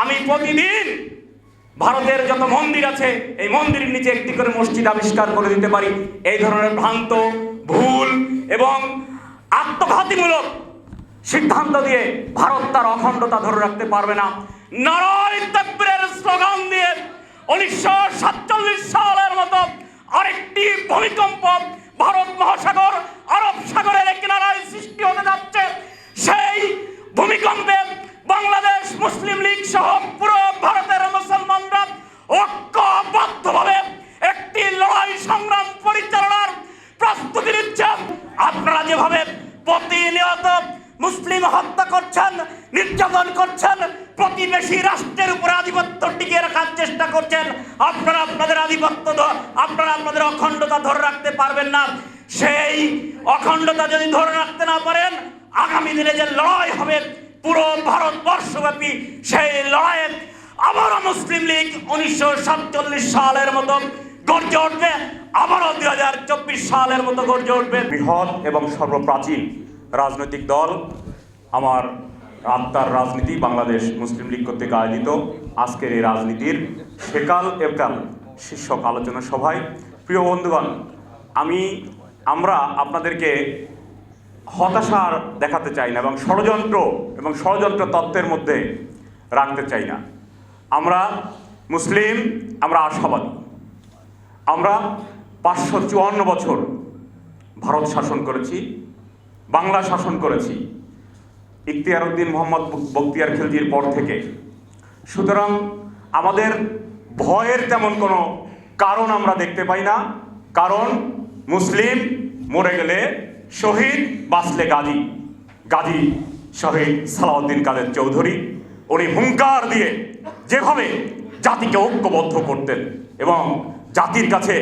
আমি প্রতিদিন ভারতের যত মন্দির আছে, এই মন্দিরের নিচে একটি করে মসজিদ আবিষ্কার করে দিতে পারি। এই ধরনের ভ্রান্ত, ভুল এবং আত্মঘাতীমূলক সিদ্ধান্ত দিয়ে ভারত তার অখণ্ডতা ধরে রাখতে পারবে না। নারায় তকবীরের স্লোগান দিয়ে উনিশশো সাতচল্লিশ সালের মতো আরেকটি ভূমিকম্প ভারত মহাসাগর, আরব সাগরের কিনারায় সৃষ্টি হতে যাচ্ছে। সেই প্রতিনিয়ত মুসলিম হত্যা করছেন, নির্যাতন করছেন, প্রতিবেশী রাষ্ট্রের উপরে আধিপত্য টিকিয়ে রাখার চেষ্টা করছেন। আপনারা আপনাদের আধিপত্য আপনারা আপনাদের অখণ্ডতা ধরে রাখতে পারবেন না। সেই অখণ্ডতা যদি ধরে রাখতে না পারেন, আগামী দিনে যে লড়াই হবে, পুরো ভারতবর্ষব্যাপী সেই লড়াইয়ে আবারও মুসলিম লীগ উনিশশো সাতচল্লিশ সালের মতো গর্জে উঠবে। আবারও দুই হাজার চব্বিশ সালের মতো গর্জে উঠবে। বৃহৎ এবং সর্বপ্রাচীন রাজনৈতিক দল, আমার আত্মার রাজনীতি বাংলাদেশ মুসলিম লীগ কর্তৃক আয়োজিত আজকের এই রাজনীতির সেকাল একাল শীর্ষক আলোচনা সভায়। প্রিয় বন্ধুগণ, আমি, আমরা আপনাদেরকে হতাশার দেখাতে চাই না এবং ষড়যন্ত্র এবং ষড়যন্ত্র তত্ত্বের মধ্যে রাখতে চাই না। আমরা মুসলিম, আমরা আশাবাদী। আমরা পাঁচশো চুয়ান্ন বছর ভারত শাসন করেছি। বাংলা শাসন করেছি। ইখতিয়ার উদ্দিন মোহাম্মদ বক্তিয়ার খিলজির পর থেকে। সুতরাং আমাদের ভয়ের তেমন কোনো কারণ আমরা দেখতে পাই না। কারণ মুসলিম মরে গেলে শহীদ বাঁচলে গাজী। গাজী শহীদ সালাউদ্দিন কাদের চৌধুরী। উনি হুঙ্কার দিয়ে যেভাবে জাতিকে ঐক্যবদ্ধ করতেন এবং জাতির কাছে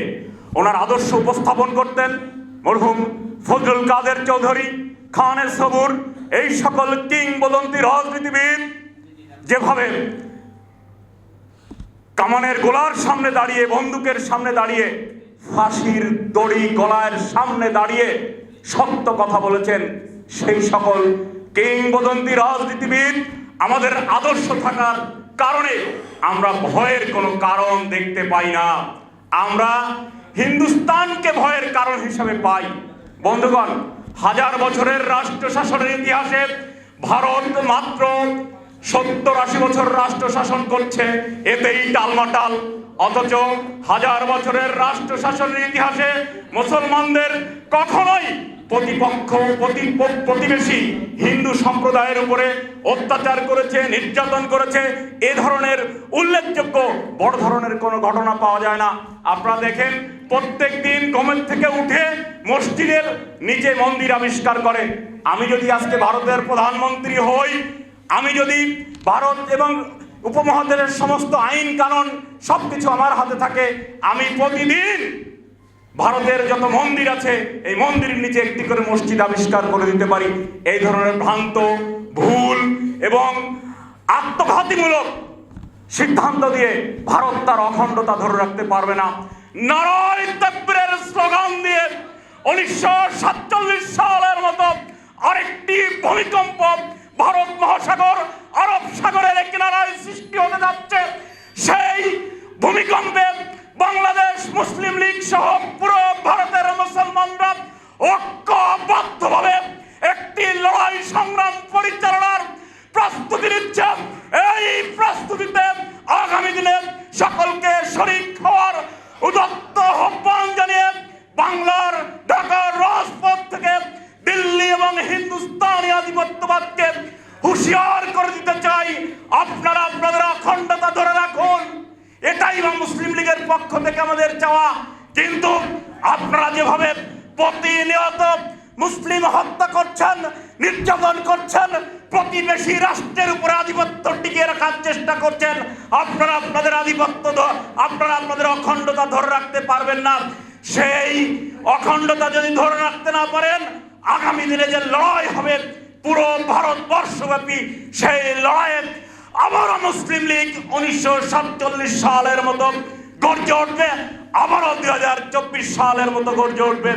ওনার আদর্শ উপস্থাপন করতেন। মরহুম ফজলুল কাদের চৌধুরী, খানের সবুর, এই সকল কিংবদন্তি রাজনীতিবিদ যেভাবে কামানের গোলার সামনে দাঁড়িয়ে, বন্দুকের সামনে দাঁড়িয়ে, ফাঁসির দড়ি গলার সামনে দাঁড়িয়ে সত্য কথা বলেছেন সেই সকল কিংবদন্তি রাজনীতিবিদ, আমাদের আদর্শ থাকার কারণে আমরা ভয়ের কোনো কারণ দেখতে পাই না। আমরা হিন্দুস্তানকে ভয়ের কারণ হিসাবে পাই। বন্ধুগণ, হাজার বছরের রাষ্ট্র শাসনের ইতিহাসে ভারত মাত্র সত্তর আশি বছর রাষ্ট্র শাসন করছে, এতেই টালমাটাল। অথচ হাজার বছরের রাষ্ট্র শাসনের ইতিহাসে মুসলমানদের কখনোই প্রতিপক্ষ, প্রতি- প্রতিবেশী হিন্দু সম্প্রদায়ের উপরে অত্যাচার করেছে, নির্যাতন করেছে, এ ধরনের উল্লেখযোগ্য বড় ধরনের কোনো ঘটনা পাওয়া যায় না। আপনারা দেখেন প্রত্যেক দিন গমের থেকে উঠে মসজিদের নিচে মন্দির আবিষ্কার করে। আমি যদি আজকে ভারতের প্রধানমন্ত্রী হই, আমি যদি ভারত এবং উপমহাদেশের সমস্ত আইন কানুন সবকিছু আমার হাতে থাকে, আমি প্রতিদিন ভারতের যত মন্দির আছে, এই মন্দিরের নিচে একটি করে মসজিদ আবিষ্কার করে দিতে পারি। এই ধরনের ভ্রান্ত, ভুল এবং আত্মঘাতীমূলক সিদ্ধান্ত দিয়ে ভারত তার অখণ্ডতা ধরে রাখতে পারবে না। নারায় তকবীরের স্লোগান দিয়ে উনিশশো সাতচল্লিশ সালের মতো আরেকটি ভূমিকম্প ভারত মহাসাগর, আরব সাগরের কিনারায় সৃষ্টি হতে যাচ্ছে। সেই ভূমিকম্পে ঢাকার রাজপথ থেকে দিল্লি এবং হিন্দুস্তানি আধিপত্যবাদকে হুঁশিয়ার করে দিতে চাই। আপনারা আপনাদের অখণ্ডতা ধরে রাখুন। এটাই বা মুসলিম লীগের পক্ষ থেকে আমাদের চাওয়া। কিন্তু আপনারা যেভাবে প্রতিনিয়ত মুসলিম হত্যা করছেন, নির্যাতন করছেন, প্রতিবেশী রাষ্ট্রের উপর আধিপত্য টিকিয়ে রাখার চেষ্টা করছেন, আপনারা আপনাদের আধিপত্য আপনারা আপনাদের অখণ্ডতা ধরে রাখতে পারবেন না। সেই অখণ্ডতা যদি ধরে রাখতে না পারেন, আগামী দিনে যে লড়াই হবে পুরো ভারতবর্ষব্যাপী, সেই লড়াইয়ে আবারও মুসলিম লীগ উনিশশো সাতচল্লিশ সালের মতো গর্জে উঠবে, আবারও দুই হাজার চব্বিশ সালের মতো গর্জে উঠবে।